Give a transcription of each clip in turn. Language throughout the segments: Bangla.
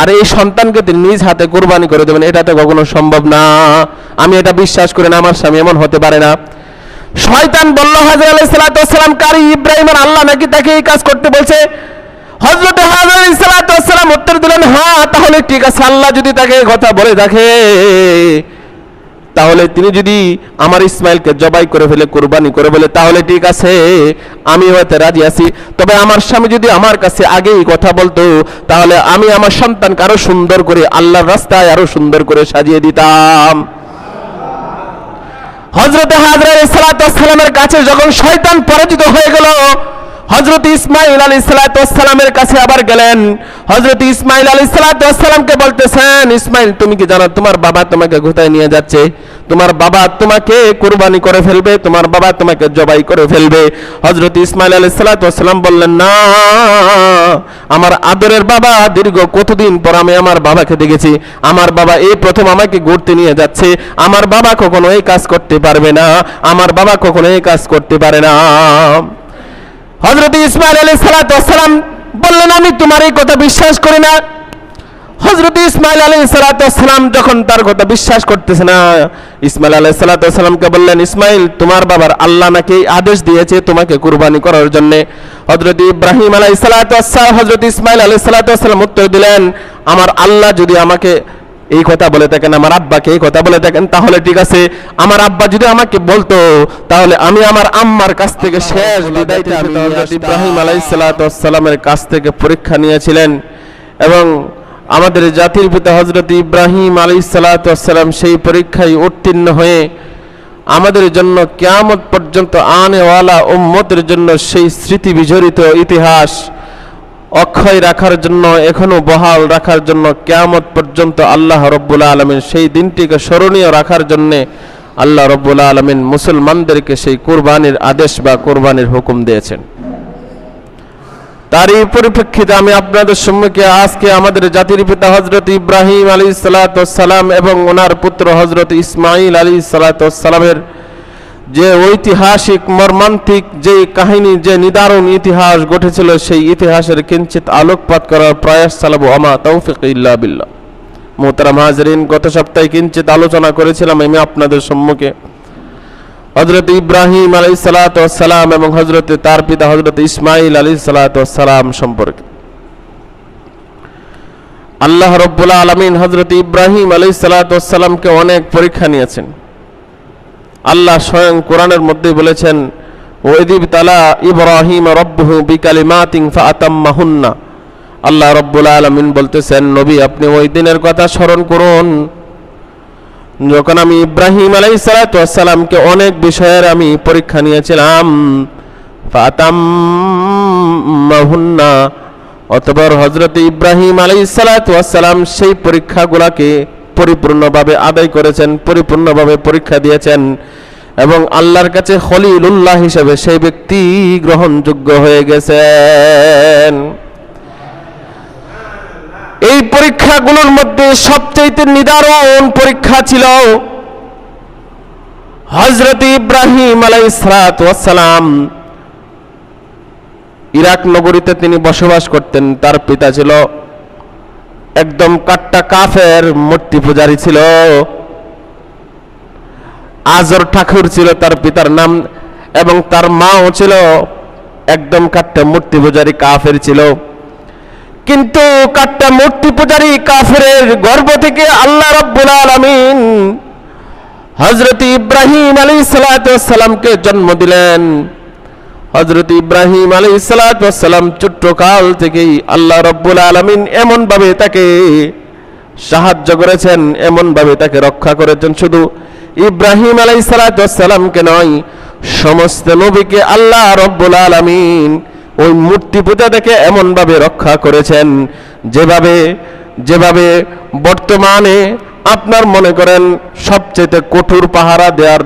আর এই সন্তানকে তিনি নিজ হাতে কোরবানি করে দেবেন, এটা তো কখনো সম্ভব না। আমি এটা বিশ্বাস করি না, আমার স্বামী এমন হতে পারে না। শয়তান বলল, হাজর আলাই সালাতাম কারি ইব্রাহিম আর আল্লাহ নাকি তাকে এই কাজ করতে বলছে? হজরত হাজর সালাতাম উত্তর দিলেন হ্যাঁ তাহলে ঠিক আছে, আল্লাহ যদি তাকে কথা বলে দেখে তাহলে তিনি যদি আমার ইসমাইলকে জবাই করে ফেলে, কোরবানি করে বলে, তাহলে ঠিক আছে, আমি হয়তো রাজি আছি। তবে আমার স্বামী যদি আমার কাছে আগেই কথা বলতো, তাহলে আমি আমার সন্তানকে আরও সুন্দর করে, আল্লাহর রাস্তায় আরও সুন্দর করে সাজিয়ে দিতাম। হজরত হাজরামের কাছে যখন শয়তান পরাজিত হয়ে গেল হজরত ইসমাইল আলী সালাতামের কাছে আবার গেলেন। হজরত ইসমাইল আলী সালাতামকে বলতেছেন, ইসমাইল, তুমি কি জানো, তোমার বাবা তোমাকে কোথায় নিয়ে যাচ্ছে? তোমার বাবা তোমাকে কুরবানি করে ফেলবে, তোমার বাবা তোমাকে জবাই করে ফেলবে। হজরত ইসমাইল আলী সালাতাম বললেন, না, আমার আদরের বাবা দীর্ঘ কতদিন পর আমি আমার বাবাকে দেখেছি। আমার বাবা এই প্রথম আমাকে ঘুরতে নিয়ে যাচ্ছে। আমার বাবা কখনো এই কাজ করতে পারবে না। আমার বাবা কখনো এই কাজ করতে পারে না। হজরত ইসমাইল আলী সালাতাম বললেন, আমি তোমার এই কথা বিশ্বাস করি না। হজরত ইসমাইল আলী সালাতাম যখন তার কথা বিশ্বাস করতেছে না, ইসমাইল আলী সালাতামকে বললেন, ইসমাইল, তোমার বাবার আল্লাহ নাকি আদেশ দিয়েছে তোমাকে কুরবানি করার জন্য? হজরত ইব্রাহিম আলাই সালাতাম হজরত ইসমাইল আলী সালাতাম উত্তর দিলেন, আমার আল্লাহ যদি আমাকে এই কথা বলে থাকেন, আমার আব্বাকে এই কথা বলে থাকেন, তাহলে ঠিক আছে। আমার আব্বা যদি আমাকে বলতো, তাহলে আমি আমার আম্মার কাছ থেকে শেষ ইব্রাহিম আলাইহিসসালামের কাছ থেকে পরীক্ষা নিয়েছিলেন এবং আমাদের জাতির পিতা হজরত ইব্রাহিম আলাইহিসসালাম সেই পরীক্ষায় উত্তীর্ণ হয়ে আমাদের জন্য কিয়ামত পর্যন্ত আনেওয়ালা উম্মতের জন্য সেই স্মৃতি বিজড়িত ইতিহাস অক্ষয় রাখার জন্য, এখনও বহাল রাখার জন্য কেয়ামত পর্যন্ত আল্লাহ রব্বুল আলমিন সেই দিনটিকে স্মরণীয় রাখার জন্য আল্লাহ রব্বুল আলমিন মুসলমানদেরকে সেই কোরবানির আদেশ বা কোরবানির হুকুম দিয়েছেন। তারই পরিপ্রেক্ষিতে আমি আপনাদের সম্মুখে আজকে আমাদের জাতির পিতা হজরত ইব্রাহিম আলী সালাতাম এবং ওনার পুত্র হজরত ইসমাইল আলী সালাতামের যে ঐতিহাসিক, মর্মান্তিক যে কাহিনী, যে নিদারুণ ইতিহাস ঘটেছিল, সেই ইতিহাসের কিঞ্চিত আলোকপাত করার প্রয়াস চালাবো। আমা তৌফিক ইল্লা বিল্লাহ। মোহতারাম হাজরিন, গত সপ্তাহে কিঞ্চিত আলোচনা করেছিলাম আমি আপনাদের সম্মুখে। হজরত ইব্রাহিম আলী সালাতাম এবং হজরত তার পিতা হজরত ইসমাইল আলী সালাতাম সম্পর্কে। আল্লাহ রব্বুল আলমিন হজরত ইব্রাহিম আলী সালাতামকে অনেক পরীক্ষা নিয়েছেন। আল্লাহ স্বয়ং কোরআনের মধ্যে বলেছেন ওয়েদিব তালা ইব্রাহিম রব্বহু বিকালিমাতিং ফাতাম্মাহুন্না আল্লাহ রব্বুল আলমিন বলতেছেন, নবী, আপনি ওই দিনের কথা স্মরণ করুন। যখন আমি ইব্রাহিম আলাই সালাতামকে অনেক বিষয়ের আমি পরীক্ষা নিয়েছিলাম, ফাতাম্মাহুন্না, অতপর হজরত ইব্রাহিম আলাই সালাতাম সেই পরীক্ষাগুলাকে পরিপূর্ণভাবে আদায় করেছেন, পরিপূর্ণভাবে পরীক্ষা দিয়েছেন এবং আল্লাহর কাছে খলিলুল্লাহ হিসেবে সেই ব্যক্তি গ্রহণযোগ্য হয়ে গেছেন। এই পরীক্ষাগুলোর মধ্যে সবচেয়ে নিদারুণ পরীক্ষা ছিল হজরত ইব্রাহিম আলাইসালাম ইরাক নগরীতে তিনি বসবাস করতেন, তার পিতা ছিল একদম কাট্টা কাফের মূর্তি পূজারী ছিল। আজর ঠাকুর ছিল তার পিতার নাম এবং তার মাও ছিল একদম কাট্টা মূর্তি পূজারী কাফের ছিল। কিন্তু কাট্টা মূর্তি পূজারী কাফের গর্ব থেকে আল্লাহ রব্বুল আলমিন হজরত ইব্রাহিম আলী সালাতামকে জন্ম দিলেন। হজরত ইব্রাহিম আলী সালাতাম ছোট্টকাল থেকেই আল্লাহ রব্বুল আলমিন এমনভাবে তাকে সাহায্য করেছেন, এমনভাবে তাকে রক্ষা করেছেন। শুধু ইব্রাহিম আলাই সালাতামকে নয়, সমস্ত নবীকে আল্লাহ রব্বুল আলমিন ওই মূর্তি পূজা থেকে এমনভাবে রক্ষা করেছেন যেভাবে যেভাবে বর্তমানে আপনার মনে করেন সবচেয়ে কঠোর পাহারা দেওয়ার,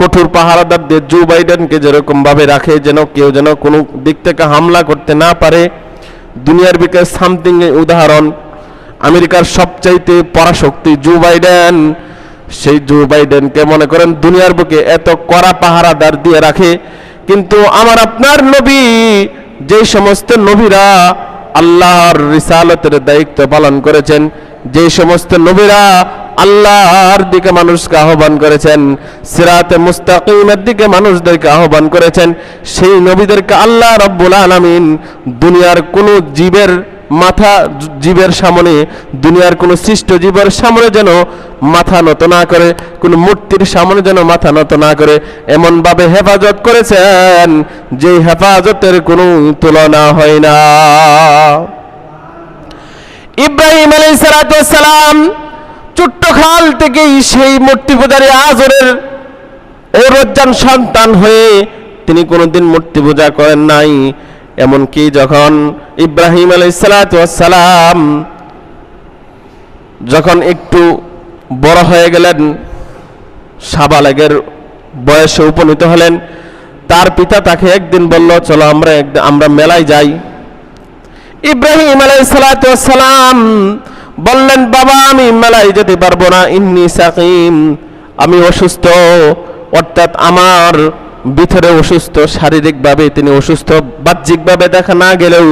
কঠোর পাহারাদার দিয়ে জো বাইডেনকে যেরকম ভাবে রাখে, যেন কেউ যেন কোনো দিক থেকে হামলা করতে না পারে, দুনিয়ার বিকাশ সামথিং উদাহরণ। আমেরিকার সবচাইতে পরাশক্তি জো বাইডেন, সেই জো বাইডেনকে মনে করেন দুনিয়ার বুকে এত কড়া পাহারাদার দিয়ে রাখে কিন্তু আমার আপনার নবী যে সমস্ত নবীরা আল্লাহর রিসালতের দায়িত্ব পালন করেছেন যে সমস্ত নবীরা আল্লাহর দিকে মানুষকে আহ্বান করেছেন, সিরাতে মুস্তাকিমের দিকে মানুষদেরকে আহ্বান করেছেন, সেই নবীদেরকে আল্লাহ রব্বুল আলমিন দুনিয়ার কোনো জীবের মাথা জীবের সামনে, দুনিয়ার কোনো সৃষ্ট জীবের সামনে যেন মাথা নত না করে, কোনো মূর্তির সামনে যেন মাথা নত না করে, এমনভাবে হেফাজত করেছেন যে হেফাজতের কোনো তুলনা হয় না। ইব্রাহিম আলাই সালাম ছোট্ট খাল থেকেই সেই মূর্তি পূজারী আজরের ওরজ্জান সন্তান হয়ে তিনি কোনোদিন মূর্তি পূজা করেন নাই। এমনকি যখন ইব্রাহিম আলাই সালাম যখন একটু বড় হয়ে গেলেন, সাবালেগের বয়সে উপনীত হলেন, তার পিতা তাকে একদিন বলল, চলো আমরা আমরা মেলায় যাই। ইব্রাহিম আলাইসালাম বললেন, বাবা, আমি মেলায় যেতে পারব না, ইন্নি সাকিম, আমি অসুস্থ, অর্থাৎ আমার ভিতরে অসুস্থ, শারীরিকভাবে তিনি অসুস্থ। বাহ্যিকভাবে দেখা না গেলেও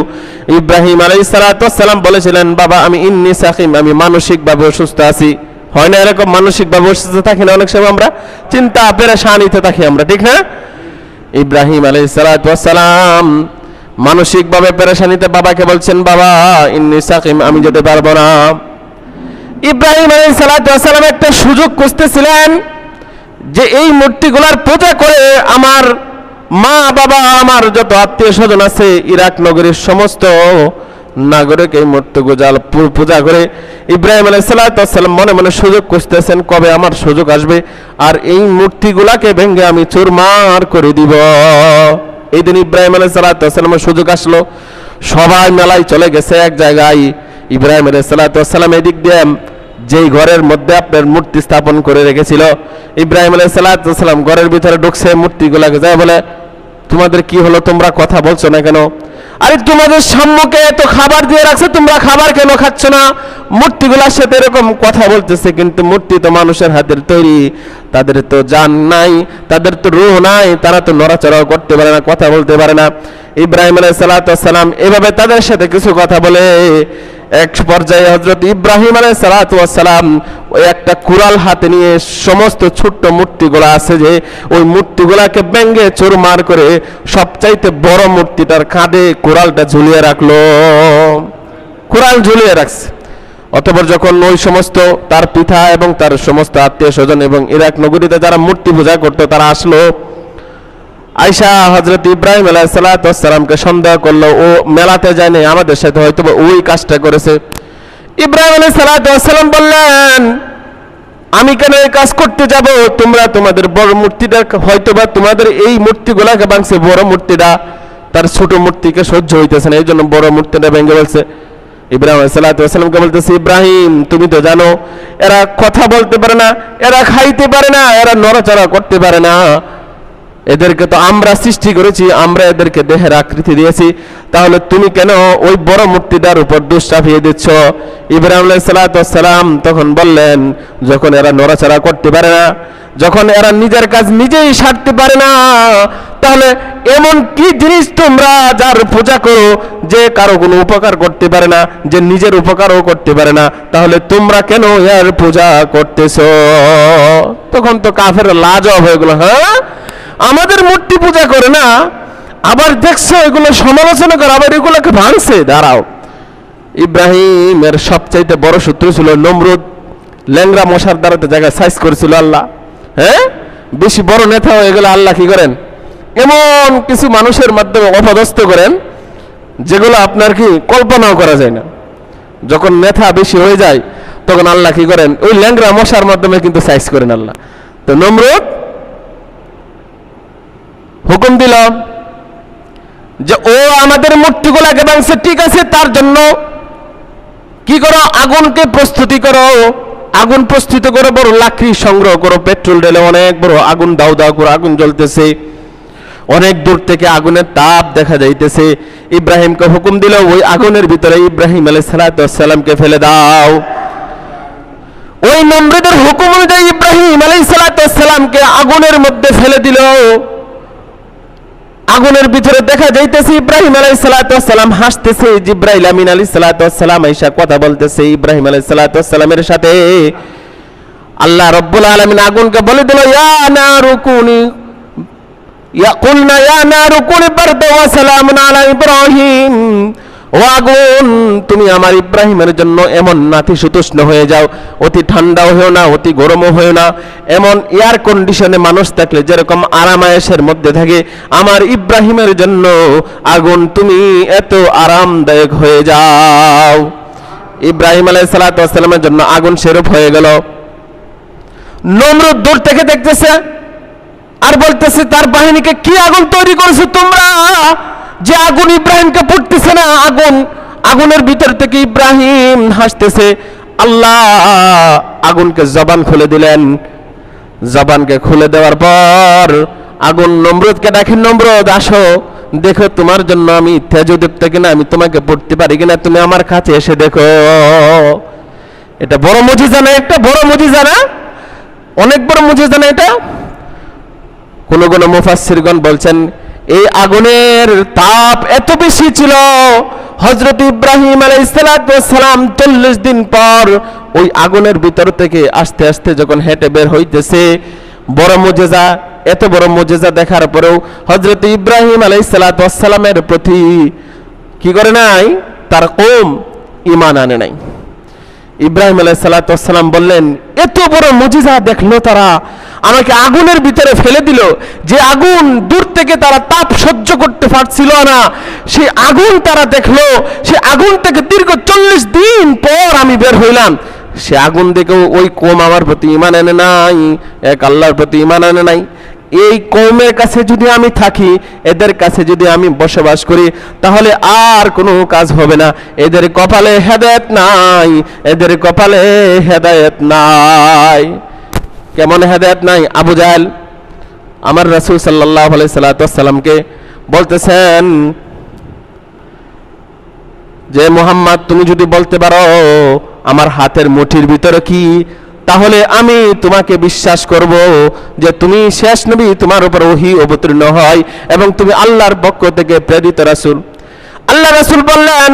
ইব্রাহিম আলাইসালাম বলেছিলেন, বাবা, আমি ইন্নি সাকিম, আমি মানসিকভাবে অসুস্থ আছি। হয় না এরকম মানসিকভাবে অসুস্থ থাকি না, অনেক সময় আমরা চিন্তা, পেরেশানিতে থাকি আমরা, ঠিক না? ইব্রাহিম আলাইসালাম মানসিকভাবে পেরেশানিতে বাবাকে বলছেন, বাবা, ইন্নি সাকিম, আমি যেতে পারব না। ইব্রাহিম আলী সালাম একটা সুযোগ খুঁজতেছিলেন। যে এই মূর্তিগুলার পূজা করে আমার মা, বাবা, আমার যত আত্মীয় স্বজন আছে, ইরাক নগরীর সমস্ত নাগরিক এই মূর্তি গুজাল পূজা করে ইব্রাহিম আলাই সাল্লাম মনে মনে সুযোগ খুঁজতেছেন কবে আমার সুযোগ আসবে আর এই মূর্তিগুলাকে ভেঙে আমি চুরমার করে দিব। এই দিন ইব্রাহিম আলাই সাল্লামের সুযোগ আসলো। সবাই মেলায় চলে গেছে এক জায়গায়। ইব্রাহিম আলাই সাল্লাম এদিক দিয়ে যেই ঘরের মধ্যে আপনার মূর্তি স্থাপন করে রেখেছিল, ইব্রাহিম আলাই সাল্লাম ঘরের ভিতরে ঢুকছে, মূর্তিগুলাকে যায় বলে, তোমাদের কি হলো? তোমরা কথা বলছো না কেন? আরে, তোমাদের সম্মুখে এত খাবার দিয়ে রাখছে, তোমরা খাবার কেন খাচ্ছ না? মূর্তিগুলার সাথে এরকম কথা বলতেছে, কিন্তু মূর্তি তো মানুষের হাতের তৈরি, তাদের তো জান নাই, তাদের তো রুহ নাই, তারা তো নড়াচড়াও করতে পারে না, কথা বলতে পারে না। ইব্রাহিম আলাই সালাম এভাবে তাদের সাথে কিছু কথা বলে এক পর্যায়ে হজরত ইব্রাহিম আলাই সালাম ওই একটা কুড়াল হাতে নিয়ে সমস্ত ছোট্ট মূর্তিগুলো আছে যে, ওই মূর্তিগুলাকে ব্যঙ্গে চোরমার করে সবচাইতে বড় মূর্তিটার কাঁধে কুড়ালটা ঝুলিয়ে রাখল। কুড়াল ঝুলিয়ে রাখছে। অতপর যখন ওই সমস্ত তার পিতা এবং তার সমস্ত আত্মীয় স্বজন এবং ইরাক নগরীতে যারা মূর্তি পূজা করতো, তারা আসলো। আয়সা হজরত ইব্রাহিম আলাইসালামকে সন্দেহ করল, ও মেলাতে যায়নি, আমাদের সাথে হয়তো ওই কাজটা করেছে। ইব্রাহিম আলাইসালাম বললেন, আমি কেন এই কাজ করতে যাব? তোমরা তোমাদের বড় মূর্তিটা হয়তো বা তোমাদের এই মূর্তিগুলাকে ভাঙছে, বড় মূর্তিটা, তার ছোট মূর্তিকে সহ্য হইতেছে না, এই জন্য বড় মূর্তিটা ভেঙে বলছে ইব্রাহিম সাল্লাহামকে বলতেছে, ইব্রাহিম, তুমি তো জানো, এরা কথা বলতে পারে না, এরা খাইতে পারে না, এরা নড়াচড়া করতে পারে না। এদেরকে তো আমরা সৃষ্টি করেছি, আমরা এদেরকে দেহের আকৃতি দিয়েছি। তাহলে তুমি কেন ওই বড় মূর্তিটার উপর দোষ চাপিয়ে দিচ্ছ? ইব্রাহিম সালাম তখন বললেন, যখন এরা নড়াচড়া করতে পারে না, যখন এরা নিজের কাজ নিজেই সারতে পারে না, তাহলে এমন কি জিনিস তোমরা যার পূজা করো যে কারও কোনো উপকার করতে পারে না, যে নিজের উপকারও করতে পারে না? তাহলে তোমরা কেন এর পূজা করতেছো? তখন তো কাফের লাজ হয়ে গেল হ্যাঁ? আমাদের মূর্তি পূজা করে না, আবার দেখছ এগুলো সমালোচনা করে, আবার এগুলোকে ভাঙছে। দাঁড়াও। ইব্রাহিমের সবচাইতে বড় শত্রু ছিল নমরুদ। ল্যাংরা মশার দ্বারাতে জায়গায় সাইজ করেছিল আল্লাহ। হ্যাঁ? বেশি বড় নেতা হয়ে গেলে আল্লাহ কি করেন? এমন কিছু মানুষের মাধ্যমে অপদস্থ করেন, যেগুলো আপনার কি কল্পনাও করা যায় না। যখন নেতা বেশি হয়ে যায়, তখন আল্লাহ কি করেন? ওই ল্যাংরা মশার মাধ্যমে কিন্তু সাইজ করেন আল্লাহ। তো নমরুদ হুকুম দিল যে, ও আমাদের মূর্তিগুলাকে ভাঙছে ঠিক আছে, তার জন্য কি করো? আগুনকে প্রস্তুতি করো। আগুন প্রস্তুত করো বড় লাকড়ি সংগ্রহ করো। পেট্রোল ঢেলে অনেক বড় আগুন দাও দাও করে আগুন জ্বলতেছে। অনেক দূর থেকে আগুনের তাপ দেখা যাইতেছে। ইব্রাহিমকে হুকুম দিল, ওই আগুনের ভিতরে ইব্রাহিম আলাই সালাতামকে ফেলে দাও। ওই নম্রদের হুকুম অনুযায়ী ইব্রাহিম আলাই সালাতামকে আগুনের মধ্যে ফেলে দিল। আগুনের ভিতরে দেখা যাইতেছে ইব্রাহিম আলাই সালাতাম হাসতেছে জিব্রাহিল আমিন আলী সালাতাম আইসা কথা বলতেছে ইব্রাহিম আলাই সালাতামের সাথে। আল্লাহ রব্বুল আলমিন আগুনকে বলে দিল, ইয়া না রুকুনি ইয়া কুলনা, ইয়া না রুকুনি পারতে ওয়া সালামুন আলা ইব্রাহিম। ও আগুন, তুমি আমার ইব্রাহিমের জন্য এমন নাতিশীতোষ্ণ হয়ে যাও। অতি ঠান্ডাও হয়েও না, অতি গরমও হয়েও না। এমন এয়ার কন্ডিশনে মানুষ থাকলে যেরকম আরামায়েশের মধ্যে থাকে, আমার ইব্রাহিমের জন্য আগুন, তুমি এত আরামদায়ক হয়ে যাও। ইব্রাহিম আলাই সালাতামের জন্য আগুন সেরূপ হয়ে গেল। নমরুদ দূর থেকে দেখতেছে আর বলতেছে, তার বাহিনীকে কি আগুন তৈরি করেছ তোমরা? যে আগুন ইব্রাহিমকে পুড়তেছে না, আগুন, আগুনের ভিতর থেকে ইব্রাহিম হাসতেছে। আল্লাহ, আগুনকে জবান খুলে দিলেন। জবানকে খুলে দেওয়ার পর আগুন নমরুদকে ডাকেন নমরুদ, আসো। দেখো, তোমার জন্য আমি তেজদীপ্ত কিনা, আমি তোমাকে পড়তে পারি কিনা, তুমি আমার কাছে এসে দেখো। এটা বড় মজিজা না, একটা বড় মজিজা না? অনেক বড় মজিজা না এটা? কোন কোন মুফাসসিরগণ বলছেন এই আগুনের তাপ এত বেশি ছিল। হজরত ইব্রাহিম আলাইসালাম চল্লিশ দিন পর ওই আগুনের ভিতর থেকে আস্তে আস্তে যখন হেঁটে বের হইতেছে, বড় মজেজা, এত বড় মজেজা দেখার পরেও হজরত ইব্রাহিম আলাই আলাইসালামের প্রতি কি করে নাই? তার কম ইমান আনে নাই। ইব্রাহিম আলাইসালাম বললেন, এত বড় মজিজা দেখল তারা, আমাকে আগুনের ভিতরে ফেলে দিল। যে আগুন দূর থেকে তারা তাপ সহ্য করতে পারছিল না, সে আগুন তারা দেখল। সে আগুন থেকে দীর্ঘ চল্লিশ দিন পর আমি বের হইলাম। সে আগুন দেখেও ওই কম আমার প্রতি ইমান এনে নাই, এক আল্লাহর প্রতি ইমান এনে নাই। এই কৌমের কাছে যদি আমি থাকি, এদের কাছে যদি আমি বসবাস করি, তাহলে আর কোনো কাজ হবে না। এদের কপালে হেদায়েত নাই, এদের কপালে হেদায়েত নাই। কেমন হেদায়েত নাই? আবু জাহেল, আমার রাসূল সাল্লাল্লাহু আলাইহি সাল্লামকে বলতেছেন যে, মোহাম্মদ, তুমি যদি বলতে পারো, আমার হাতের মুঠির ভিতরে কি তাহলে আমি তোমাকে বিশ্বাস করব যে তুমি শেষ নবী, তোমার উপর ওহি অবতীর্ণ হয় এবং তুমি আল্লাহর পক্ষ থেকে প্রেরিত রাসুল। আল্লাহ রাসুল বললেন,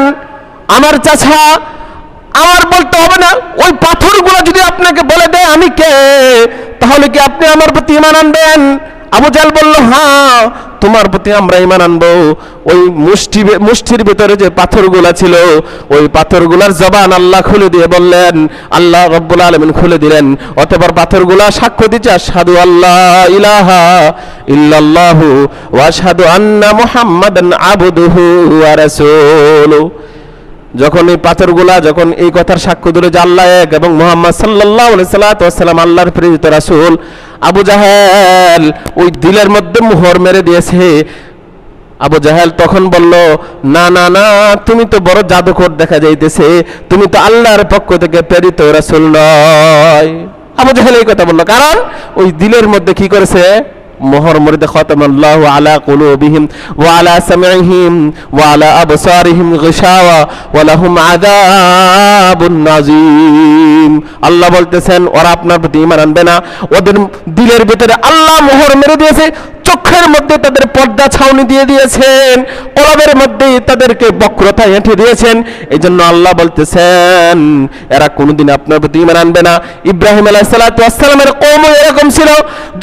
আমার চাচা, আমার বলতে হবে না, ওই পাথরগুলো যদি আপনাকে বলে দেয় আমি কে, তাহলে কি আপনি আমার প্রতি ইমান আনবেন? আবু জাল বলল হ্যাঁ তোমার প্রতি আমরা ইমান আনব। ওই মুষ্টি মুষ্টির ভিতরে যে পাথরগুলা ছিল, ওই পাথরগুলার জবান আল্লাহ খুলে দিয়ে বললেন, আল্লাহ রব্বুল আলমিন খুলে দিলেন। অতপর পাথরগুলা সাক্ষ্য দিচ্ছে সাধু আল্লাহ ইলাহা ইল্লাল্লাহু ওয়া সাধু আন্না মুহাম্মাদান আবদুহু ওয়া রাসূলুহু যখন এই পাথরগুলা, যখন এই কথার সাক্ষ্য দিল যে আল্লাহ এক এবং মোহাম্মদ সাল্লাহ সাল্লাম আল্লাহর প্রেরিত রাসূল আবু জাহেল ওই দিলের মধ্যে মোহর মেরে দিয়েছে। আবু জাহেল তখন বলল, না না না, তুমি তো বড় জাদুকর দেখা যাইতেছে। তুমি তো আল্লাহর পক্ষ থেকে প্রেরিত রাসূল নয়। আবু জাহেল এই কথা বলল, কারণ ওই দিলের মধ্যে কি করেছে? মোহর মরিদে খতমাল্লাহু আলা কুলুবিহিম ওয়া আলা সামঈহিম ওয়া আলা আবসারিহিম গিশাওয়া ওয়া আযাবুন নাযীম আল্লাহ বলতেছেন, ওরা আপনার প্রতি ঈমান আনবে না। ওদের দিলের ভিতরে আল্লাহ মোহর মেরে দিয়েছে, চোখের মধ্যে তাদের পর্দা ছাউনি দিয়ে দিয়েছেন, কলবের মধ্যে তাদেরকে বক্রতা এঁটে দিয়েছেন। এই জন্য আল্লাহ বলতেছেন, এরা কোনোদিন আপনার প্রতি ইমান আনবে না। ইব্রাহিম আলাহ সালাতামের কম এরকম ছিল,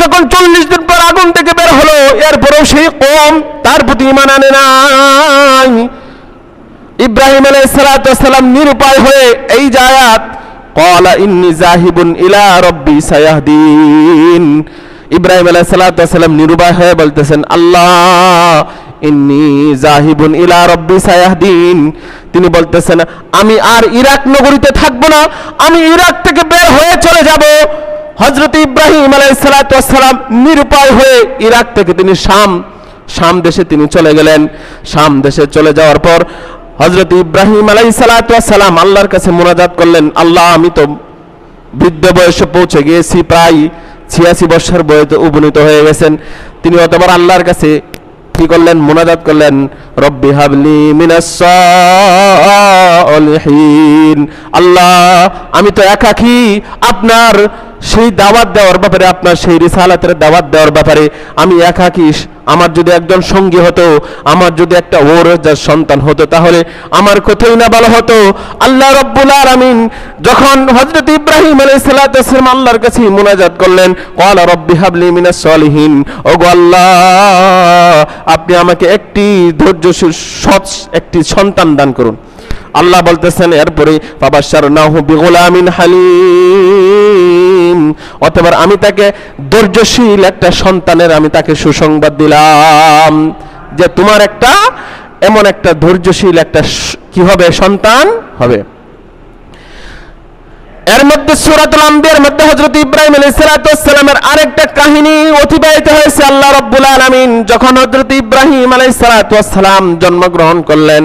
যখন চল্লিশ দিন পর আগুন থেকে বের হলো, এরপরেও সেই কম তার প্রতি ইমান আনে নাই। ইব্রাহিম আলাহ সালাতাম নিরুপায় হয়ে এই জায়াত قال إني ذاهب إلى ربي سيهدين ইব্রাহিম আলাহ সালাম নিরুপায় হয়ে বলতেছেন আল্লাহ ইন্নি জাহিবুন ইলা রব্বি সায়াহদিন তিনি বলতেছেন আমি আর ইরাক নগরীতে থাকবো না আমি ইরাক থেকে বের হয়ে চলে যাব হজরত ইব্রাহিম আলাই সালাম নিরুপায় হয়ে ইরাক থেকে তিনি শাম শাম দেশে তিনি চলে গেলেন শাম দেশে চলে যাওয়ার পর হজরত ইব্রাহিম আলাই সালাম আল্লাহর কাছে মোনাজাত করলেন, আল্লাহ, আমি তো বৃদ্ধ বয়সে পৌঁছে গিয়েছি, প্রায় ছিয়াশি বর্ষের বয়সে উপনীত হয়ে গেছেন। তিনি অতবার আল্লাহর কাছে কি করলেন? মোনাজাত করলেন রব্বি হাবলি মিনাসলিহীন আল্লাহ, আমি তো একাকি আপনার সেই দাওয়াত দেওয়ার ব্যাপারে, আপনার সেই রিসালাতের দাওয়াত দেওয়ার ব্যাপারে আমি একাকি। আমার যদি একজন সঙ্গী হতো, আমার যদি একটা ওর যার সন্তান হতো, তাহলে আমার কোথায় না ভালো হতো। আল্লাহ রব্বুল আলামিন যখন হযরত ইব্রাহিম আলাইহিস সালাতু ওয়াসসালাম আল্লাহর কাছে মুনাজাত করলেন, ক্বালা রব্বি হাবলি মিনাস সলিহিন। ওগো আল্লাহ, আপনি আমাকে একটি ধৈর্যশীল সৎ একটি সন্তান দান করুন। আল্লাহ বলতেছেন, এরপরে বাবা সার নাহু বিগোলামিন হালিম। অথবা আমি তাকে ধৈর্যশীল একটা সন্তানের আমি তাকে সুসংবাদ দিলাম যে তোমার একটা এমন একটা ধৈর্যশীল একটা কি হবে? সন্তান হবে। এর মধ্যে সুরাতুল আম্বিয়ার মধ্যে হজরত ইব্রাহিম আলাইহিস সালাতু ওয়াসসালামের আরেকটা কাহিনী অতিবাহিত হয়েছে আল্লাহ রাব্বুল আলামিন, যখন হজরত ইব্রাহিম আলাইহিস সালাতু ওয়াসসালাম জন্মগ্রহণ করলেন।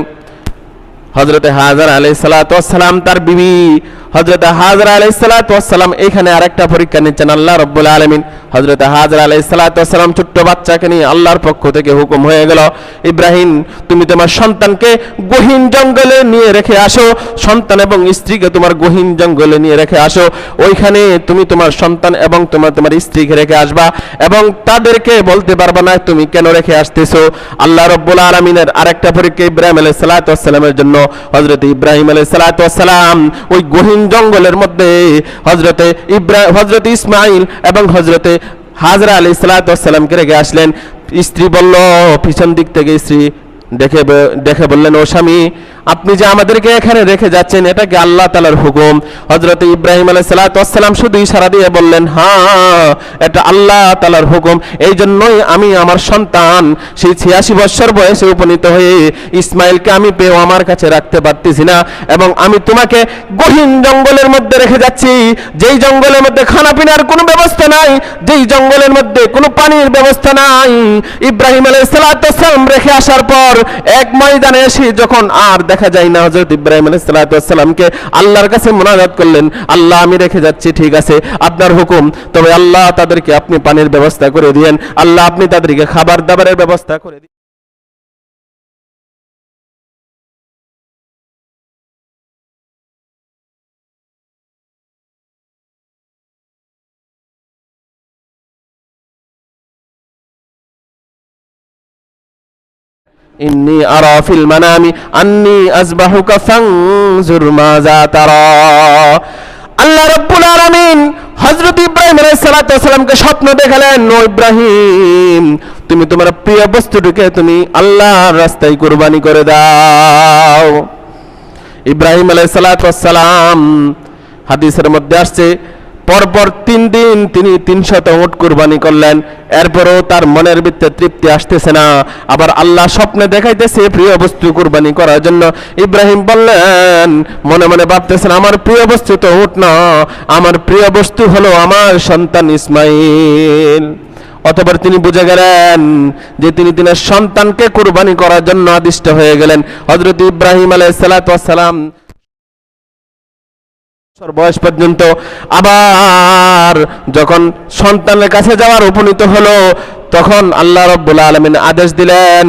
হজরতে হাজার আলী সালাম তার বিবি হজরতে হাজরা আলাই সালাম এখানে আরেকটা পরীক্ষা নিচ্ছেন, আল্লাহ রব্বুল আলমিন। হজরত হাজরা আলাই সালাম ছোট্ট বাচ্চাকে নিয়ে আল্লাহর পক্ষ থেকে হুকুম হয়ে গেল, ইব্রাহিম, তুমি তোমার সন্তানকে গহীন জঙ্গলে নিয়ে রেখে আসো। সন্তান এবং স্ত্রীকে তোমার গহীন জঙ্গলে নিয়ে রেখে আসো। ওইখানে তুমি তোমার সন্তান এবং তোমার তোমার স্ত্রীকে রেখে আসবা এবং তাদেরকে বলতে পারবা না, তুমি কেন রেখে আসতেছো? আল্লাহ রব্বুল আলমিনের আরেকটা পরীক্ষা ইব্রাহিম আলাই সালাতামের জন্য। হজরত ইব্রাহিম আলাই সালাতাম ওই গহীন জঙ্গলের মধ্যে হজরতে ইব্রাহিম হজরত ইসমাইল এবং হজরতে হাজরা আলী সালাতামকে রেখে আসলেন। স্ত্রী বলল, পিছন দিক থেকে স্ত্রী দেখে দেখে বললেন, ও স্বামী আপনি যে আমাদেরকে এখানে রেখে যাচ্ছেন এটা কি আল্লাহ তালার হুকুম। হজরত ইব্রাহিম আলাই সালাতাম শুধু ইশারা দিয়ে বললেন হ্যাঁ এটা আল্লাহ তালার হুকুম। এই জন্যই আমি আমার সন্তান, সেই ছিয়াশি বৎসর বয়সে উপনীত হয়ে ইসমাইলকে আমি পেয়েও আমার কাছে রাখতে পারতেছি না এবং আমি তোমাকে গহীন জঙ্গলের মধ্যে রেখে যাচ্ছি। যেই জঙ্গলের মধ্যে খানা পিনার কোনো ব্যবস্থা নাই, যেই জঙ্গলের মধ্যে কোনো পানির ব্যবস্থা নাই। ইব্রাহিম আলাইসালাম রেখে আসার পর এক ময়দানে এসে যখন আর দেখা যায় না হজরত ইব্রাহিম আলাইসালামকে আল্লাহর কাছে মোনাজাত করলেন, আল্লাহ, আমি রেখে যাচ্ছি, ঠিক আছে, আপনার হুকুম। তবে আল্লাহ তাদেরকে আপনি পানির ব্যবস্থা করে দিয়েন, আল্লাহ, আপনি তাদেরকে খাবার দাবারের ব্যবস্থা করে ইন্নি আরা মানামি, আন্নি আজবাহুকা ফাংজুর মাজা তারা আল্লাহ রাব্বুল আলামিন হযরত ইব্রাহিম আলাইহিস সালাতু সালামকে স্বপ্ন দেখালেন, ও ইব্রাহিম, তুমি তোমার প্রিয় বস্তুটিকে তুমি আল্লাহর রাস্তায় কুরবানি করে দাও। ইব্রাহিম আলাইহিস সালাতু সালাম হাদিসের মধ্যে আসছে পরপর তিন দিন তিনি তিনশত উট কুরবানি করলেন। এরপরও তার মনের ভিতরে তৃপ্তি আসতেছে না। আবার আল্লাহ স্বপ্নে দেখাইতেছে প্রিয় বস্তু কুরবানি করার জন্য। ইব্রাহিম বললেন, মনে মনে ভাবতেছেন, আমার প্রিয় বস্তু তো উট না, আমার প্রিয় বস্তু হলো আমার সন্তান ইসমাইল। অতবার তিনি বুঝে গেলেন যে তিনি তিনার সন্তানকে কুরবানি করার জন্য আদিষ্ট হয়ে গেলেন। হজরত ইব্রাহিম সালাতু ওয়াসসালাম বছর বয়স পর্যন্ত। আবার যখন সন্তানের কাছে যাওয়ার উপনীত হলো, তখন আল্লাহ রব্বুল আলমিন আদেশ দিলেন,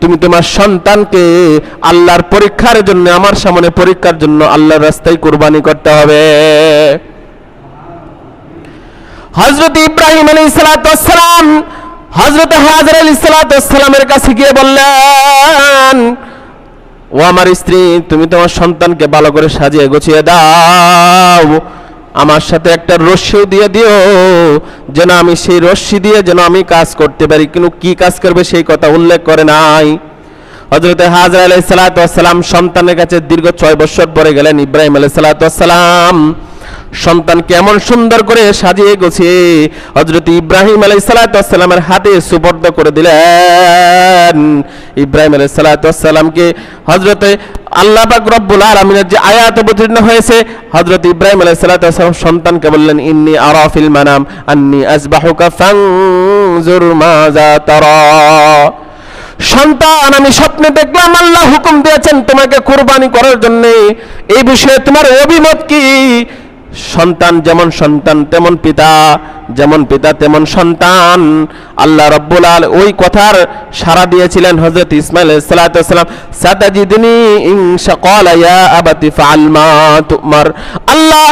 তুমি তোমার সন্তানকে আল্লাহর পরীক্ষার জন্য, আমার সামনে পরীক্ষার জন্য আল্লাহর রাস্তায় কোরবানি করতে হবে। হজরত ইব্রাহিম আলী সালাম হজরত হাজর আলী সালামের কাছে গিয়ে বললেন ও আমার স্ত্রী, তুমি তোমার সন্তানকে ভালো করে সাজিয়ে গুছিয়ে দাও। আমার সাথে একটা রশ্মিও দিয়ে দিও। যেন আমি সেই রশ্মি দিয়ে যেন আমি কাজ করতে পারি। কিন্তু কি কাজ করবে সেই কথা উল্লেখ করে নাই। হজরতে হাজরা আলাই সালাতাম সন্তানের কাছে দীর্ঘ ছয় বছর পরে গেলেন ইব্রাহিম আলাই সালাতাম সন্তানকে এমন সুন্দর করে সাজিয়ে গুছিয়ে হজরত ইব্রাহিম আলাই সালাতামের হাতে সুবর্দ করে দিলেন। ইব্রাহিম আলাই সালাতামকে হজরতে আল্লাহ পাক রব্বুল আলমিনের যে আয়াত অবতীর্ণ হয়েছে হজরত ইব্রাহিম আলাই সালাতাম সন্তানকে বললেন, ইন্নি আরাফিল মানাম, আন্নি আজবাহুকা ফাংজুর মাজা তারা। সন্তান, আমি স্বপ্নে দেখলাম, আল্লাহ হুকুম দিয়েছেন তোমাকে কোরবানি করার জন্য। এই বিষয়ে তোমার অভিমত কি? সন্তান যেমন সন্তান, তেমন পিতা, যেমন পিতা, তেমন সন্তান। আল্লাহ রব্বুল আল ওই কথার সারা দিয়েছিলেন হজরত ইসমাইল সালাতাম সাতাজিদিনী ইনশা ক্বালা ইয়া আবাতি ফাআল মা তুমার। আল্লাহ,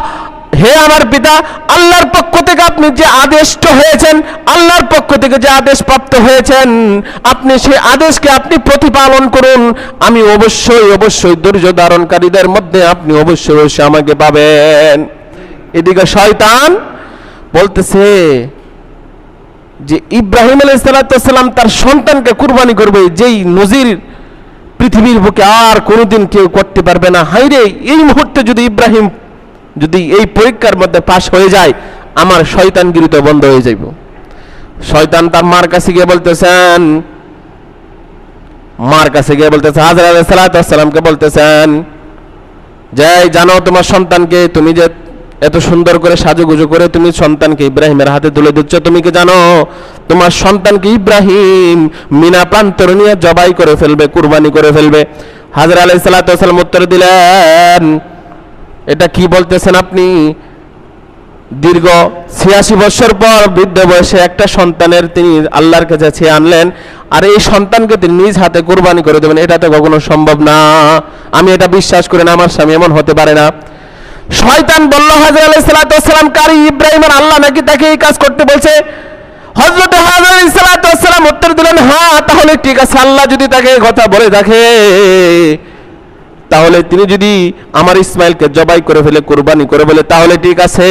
হে আমার পিতা, আল্লাহর পক্ষ থেকে আপনি যে আদেষ্ট হয়েছেন, আল্লাহর পক্ষ থেকে যে আদেশ প্রাপ্ত হয়েছেন, আপনি সেই আদেশকে আপনি প্রতিপালন করুন। আমি অবশ্যই অবশ্যই ধৈর্য ধারণকারীদের মধ্যে আপনি অবশ্যই অবশ্যই আমাকে পাবেন। এদিকে শয়তান বলতেছে যে ইব্রাহিম আলাইসালাম তার সন্তানকে কুরবানি করবে, যেই নজির পৃথিবীর বুকে আর কোনোদিন কেউ করতে পারবে না। হাইরে এই মুহূর্তে যদি ইব্রাহিম যদি এই পরীক্ষার মধ্যে পাশ হয়ে যায়, আমার শয়তানগিরি তো বন্ধ হয়ে যাইব। শয়তান তার মার কাছে গিয়ে বলতেছেন, মার কাছে গিয়ে বলতেছে হাজর আলাইসালামকে বলতেছেন, যে, জানো তোমার সন্তানকে, তুমি যে এত সুন্দর করে সাজুগুজু করে তুমি সন্তানকে ইব্রাহিমের হাতে তুলে দিচ্ছ। তুমি কি জানো? তোমার সন্তানকে ইব্রাহিম মিনা প্রান্তর নিয়ে জবাই করে ফেলবে, কুরবানি করে ফেলবে। হাজর আলাই সালাম উত্তর দিলেন, এটা কি বলতেছেন আপনি? দীর্ঘ ছিয়াশি বছর পর বৃদ্ধ বয়সে একটা সন্তানের তিনি আল্লাহর কাছে চেয়ে আনলেন, আর এই সন্তানকে তিনি নিজ হাতে কোরবানি করে দেবেন, এটা তো কখনো সম্ভব না। আমি এটা বিশ্বাস করি না, আমার স্বামী এমন হতে পারে না। শয়তান বলল, হাজর আলাই সালাতাম কারি ইব্রাহিম আর আল্লাহ নাকি তাকে এই কাজ করতে বলছে? হজরত হাজর আলাই সালাতাম উত্তর দিলেন হ্যাঁ তাহলে ঠিক আছে, আল্লাহ যদি তাকে কথা বলে দেখে, তাহলে তিনি যদি আমার ইসমাইলকে জবাই করে ফেলে, কোরবানি করে ফেলে তাহলে ঠিক আছে,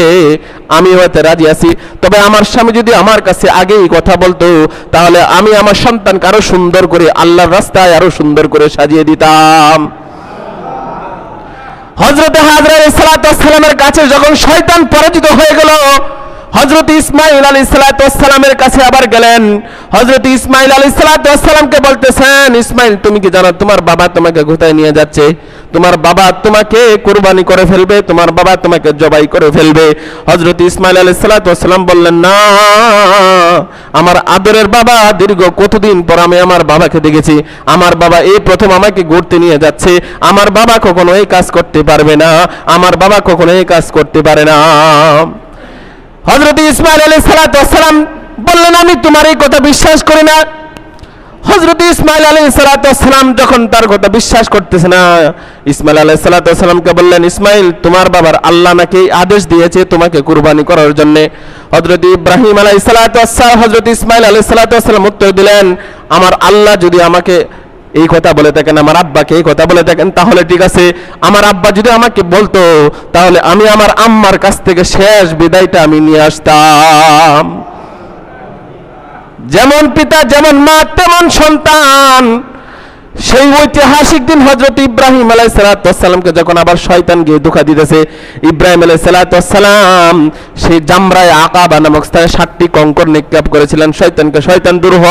আমি হয়তো রাজি আছি। তবে আমার স্বামী যদি আমার কাছে আগেই কথা বলতো, তাহলে আমি আমার সন্তানকে আরও সুন্দর করে, আল্লাহর রাস্তায় আরও সুন্দর করে সাজিয়ে দিতাম। হজরত হাজরা সালাতামের কাছে যখন শয়তান পরাজিত হয়ে গেল হজরত ইসমাইল আলী সালাতামের কাছে আবার গেলেন। হজরত ইসমাইল আলী সালাতামকে বলতেছেন ইসমাইল তুমি কি জানো তোমার বাবা তোমাকে কোথায় নিয়ে যাচ্ছে? তোমার বাবা তোমাকে কোরবানি করে ফেলবে, তোমার বাবা তোমাকে জবাই করে ফেলবে। হজরত ইসমাইল আলী সালাতাম বললেন, না, আমার আদরের বাবা দীর্ঘ কতদিন পর আমি আমার বাবাকে দেখেছি। আমার বাবা এই প্রথম আমাকে ঘুরতে নিয়ে যাচ্ছে। আমার বাবা কখনো এই কাজ করতে পারবে না। আমার বাবা কখনো এই কাজ করতে পারে না। হজরত ইসমাইল আলী সালাতাম বললেন, আমি তোমার এই কথা বিশ্বাস করি না। হজরত ইসমাইল আলী সালাতাম যখন তার কথা বিশ্বাস করতেছে না ইসমাইল আলী সালাতামকে বললেন ইসমাইল তোমার বাবার আল্লাহ নাকি আদেশ দিয়েছে তোমাকে কুরবানি করার জন্য? হজরত ইব্রাহিম আলাই সালাতাম হজরত ইসমাইল আলী সালাতাম উত্তর দিলেন, আমার আল্লাহ যদি আমাকে এই কথা বলে থাকেন, আমার আব্বাকে এই কথা বলে থাকেন, তাহলে ঠিক আছে। আমার আব্বা যদি আমাকে বলতো, তাহলে আমি আমার আম্মার কাছ থেকে শেষ বিদায়টা আমি নিয়ে আসতাম। যেমন পিতা, যেমন মা, তেমন সন্তান। সেই ঐতিহাসিক দিন হজরত ইব্রাহিম আলাই সালাতামকে যখন আবার শয়তান গিয়ে দুঃখা দিতেছে, ইব্রাহিম আলাই সালাতাম সেই জামরায় আকাবা নামক স্থানে সাতটি কঙ্কর নিক্ষেপ করেছিলেন। শয়তানকে, শয়তান দূর হ,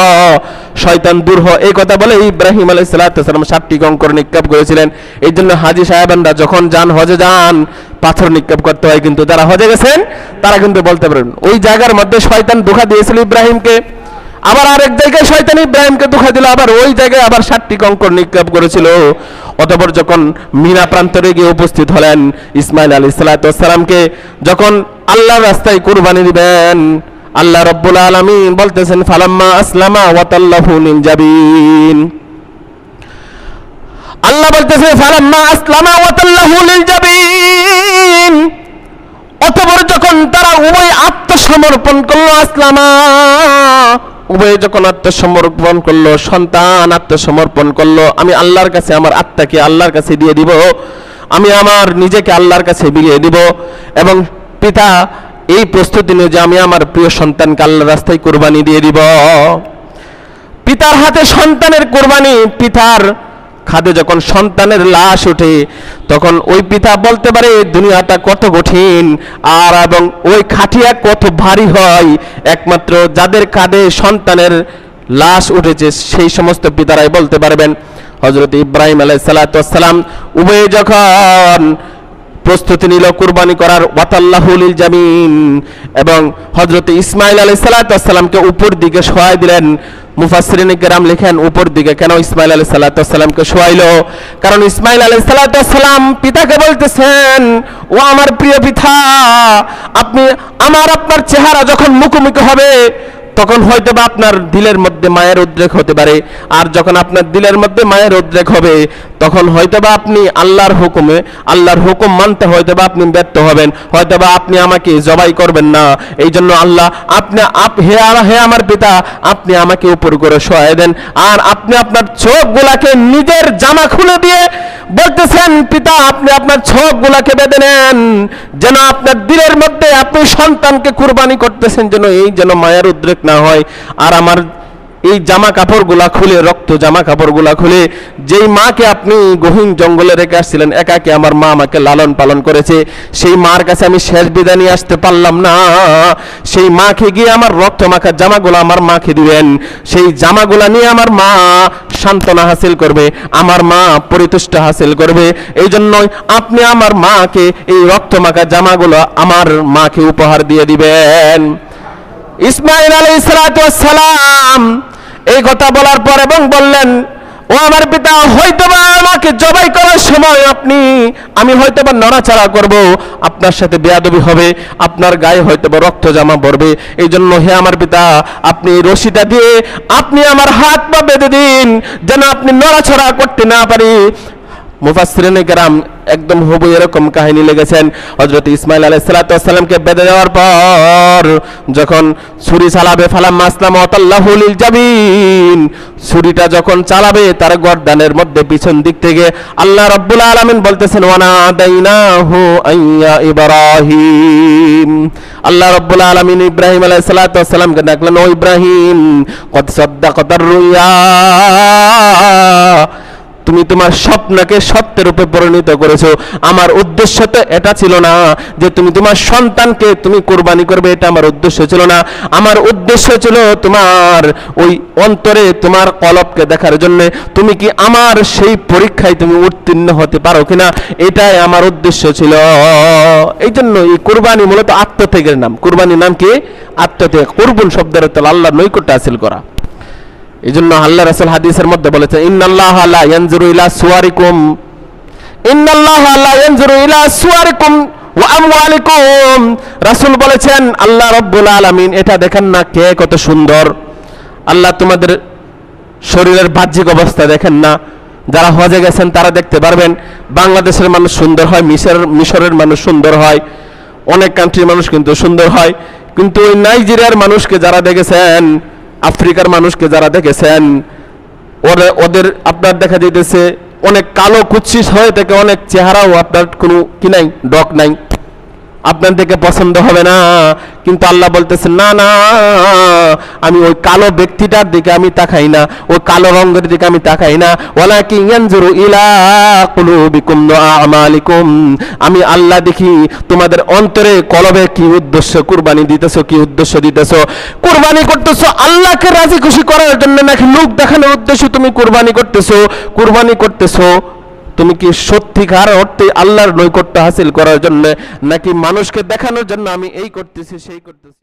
শয়তান দূর হ। এই কথা বলে ইব্রাহিম আলাই সালাতাম সাতটি কঙ্কর নিক্ষেপ করেছিলেন। এই জন্য হাজি সাহেবানরা যখন যান, হজে যান, পাথর নিক্ষেপ করতে হয়, কিন্তু যারা হজে গেছেন, তারা কিন্তু বলতে পারেন, ওই জায়গার মধ্যে শয়তান দুঃখা দিয়েছিল ইব্রাহিমকে। আবার আরেক জায়গায় শয়তান ইব্রাহিমকে দুঃখা দিল, আবার ওই জায়গায় আবার সাতটি কঙ্কর নিক্ষেপ করেছিল। অতপর যখন মিনা প্রান্তরে গিয়ে উপস্থিত হলেন, ইসমাইল আলী সালাতামকে যখন আল্লাহ রাস্তায় কুরবানি দিবেন, আল্লাহ রব্বুল আলমিন বলতেছেন, ফালাম্মা আসলামা ওয়াতাল্লাহু লিল জাবিন। আল্লাহ বলতেছে, ফালাম্মা আসলামা ওয়াতাল্লাহু লিল জাবিন। অতপর যখন তারা উভয় আত্মসমর্পণ করল, আসলামা উভয়ে যখন আত্মসমর্পণ করল, সন্তান আত্মসমর্পণ করল, আমি আল্লাহর কাছে, আমার আত্মাকে আল্লাহর কাছে দিয়ে দিব, আমি আমার নিজেকে আল্লাহর কাছে বিলিয়ে দিব এবং পিতা, এই প্রস্তুতি নিয়ে যে আমি আমার প্রিয় সন্তানকে আল্লাহর রাস্তায় কোরবানি দিয়ে দিব। পিতার হাতে সন্তানের কোরবানি, পিতার খাদে যখন সন্তানের লাশ ওঠে, তখন ওই পিতা বলতে পারে, দুনিয়াটা কত কঠিন, আর এবং ওই খাটিয়া কত ভারী হয়। একমাত্র যাদের খাদে সন্তানের লাশ উঠেছে, সেই সমস্ত পিতারাই বলতে পারবেন হজরত ইব্রাহিম আলাই সালাতাম উভয়ে যখন প্রস্তুতি নিল কুরবানি করার ওয়াতাল্লাহুল জামিন। এবং হজরত ইসমাইল আলাই সালাতামকে উপর দিকে সহায় দিলেন। মুফাসরিন গ্রাম লেখেন, উপর দিকে কেন ইসমাইল আলী সাল্লাতামকে শোয়াইলো? কারণ ইসমাইল আলী সাল্লাতাম পিতাকে বলতেছেন, ও আমার প্রিয় পিতা, আপনি আমার, আপনার চেহারা যখন মুখোমুখি হবে তখন হয়তো বা আপনার দিলের মধ্যে মায়ের উদ্রেক হতে পারে। আর যখন আপনার দিলের মধ্যে মায়ের উদ্রেক হবে, তখন হয়তো বা আপনি আল্লাহর হুকুমে, আল্লাহর হুকুম মানতে হয়তো বা আপনি ব্যর্থ হবেন। হয়তো বা আপনি আমাকে জবাই করবেন না। এই জন্য আল্লাহ, আপনি আপ হে হে আমার পিতা, আপনি আমাকে উপর করে সহায় দেন। আর আপনি আপনার চোখগুলাকে নিজের জামা খুলে দিয়ে বলতেছেন, পিতা, আপনি আপনার চোখগুলাকে বেঁধে নেন। যেন আপনার দিলের মধ্যে আপনি সন্তানকে কুরবানি করতেছেন, যেন এই যেন মায়ের উদ্রেক না হয়। আর আমার এই জামা কাপড়গুলা খুলে, রক্ত জামা কাপড়গুলা খুলে, যেই মাকে আপনি গহীন জঙ্গলে রেখে আসছিলেন, একাকে আমার মা আমাকে লালন পালন করেছে। সেই মার কাছে আমি শেষ বিদায় নিয়ে আসতে পারলাম না। সেই মাকে গিয়ে আমার রক্ত মাখা জামাগুলো আমার মাকে দিবেন। সেই জামাগুলা নিয়ে আমার মা সান্ত্বনা হাসিল করবে, আমার মা পরিতুষ্ট হাসিল করবে। এই জন্যই আপনি আমার মাকে এই রক্ত মাখা জামাগুলো আমার মাকে উপহার দিয়ে দিবেন। ইসমাইল আলী সালাম এই কথা বলার পর এবং বললেন, ও আমার পিতা, হয়তোবা আমাকে জবাই করার সময় আপনি, আমি হয়তোবা নড়াচড়া করব, আপনার সাথে বেয়াদবি হবে, আপনার গায়ে হয়তোবা রক্ত জামা পড়বে। এই জন্য হে আমার পিতা, আপনি রশিটা দিয়ে, আপনি আমার হাত পা বেঁধে দিন, যেন আপনি নড়াচড়া করতে না পারি। মুফাসসিরিনে কেরাম একদম হুবু এরকম কাহিনী লেগেছেন হযরত ইসমাইল আলাইহিস সালামকে বেঁধে দেওয়ার পর যখন ছুরি চালাবে, ফালাম মাসলাম আতাল্লাহু লিল জাবিন, ছুরিটা যখন চালাবে, তার গর্দানের মধ্যে পিছন দিক থেকে আল্লাহ রাব্বুল আলামিন বলতেছেন ওয়ানা দাইনাহু আইয়া ইব্রাহিম। আল্লাহ রাব্বুল আলামিন ইব্রাহিম আলাইহিস সালামকে ডাকলেন, ও ইব্রাহিম, কদ সাদ্দাকাতার রুয়া তুমি তোমার স্বপ্নকে সত্যের রূপে পরিণত করেছ। আমার উদ্দেশ্য তো এটা ছিল না যে তুমি তোমার সন্তানকে তুমি কোরবানি করবে, এটা আমার উদ্দেশ্য ছিল না। আমার উদ্দেশ্য ছিল তোমার ওই অন্তরে তোমার কলবকে দেখার জন্য। তুমি কি আমার সেই পরীক্ষায় তুমি উত্তীর্ণ হতে পারো কিনা? এটাই আমার উদ্দেশ্য ছিল। এই জন্য এই কোরবানি মূলত আত্মত্যাগের নাম। কোরবানির নাম কি? আত্মত্যাগ। কুরবুন শব্দের আল্লাহ নৈকট্য হাসিল করা। এই জন্য আল্লাহ রাসূল হাদিসের মধ্যে বলেছে ইন্নাল্লাহ লা ইয়ানজুরু ইলা সুয়ারিকুম। ইন্নাল্লাহ লা ইয়ানজুরু ইলা সুয়ারিকুম ওয়া আমওয়ালিকুম। রাসূল বলেছেন, আল্লাহ রাব্বুল আলামিন, এটা দেখেন না কে কত সুন্দর। আল্লাহ তোমাদের শরীরের বাহ্যিক অবস্থা দেখেন না। যারা হজে গেছেন, তারা দেখতে পারবেন, বাংলাদেশের মানুষ সুন্দর হয়, মিশর, মিশরের মানুষ সুন্দর হয়। অনেক কান্ট্রির মানুষ কিন্তু সুন্দর হয়। কিন্তু ওই নাইজেরিয়ার মানুষকে যারা দেখেছেন আফ্রিকার মানুষকে যারা দেখেছেন, ওরা, ওদের আপনার দেখা যেতেছে অনেক কালো কুচ্ছিস হয়ে থেকে, অনেক চেহারাও আপনার কোনো কি নাই, ডক নাই। আপনার থেকে পছন্দ হবে না। কিন্তু আল্লাহ বলতেছেন, না না, আমি ওই কালো ব্যক্তিটার দিকে আমি তাকাই না, ওই কালো রঙের দিকে আমি তাকাই না। ওয়ালাকি ইয়ানজুরু ইলা কুলুবিকুম আমালিকুম। আমি আল্লাহ দেখি, তোমাদের অন্তরে কলবে কি উদ্দেশ্য, কুরবানি দিতেছো, কি উদ্দেশ্য দিতেছো? কুরবানি করতেছো আল্লাহকে রাজি খুশি করার জন্য নাকি লোক দেখানোর উদ্দেশ্য তুমি কুরবানি করতেছো? কুরবানি করতেছো তুমি কি সত্যিকার অর্থে আল্লাহর নৈকট্য হাসিল করার জন্য নাকি মানুষকে দেখানোর জন্য আমি এই করতেছি, সেই করতেছি?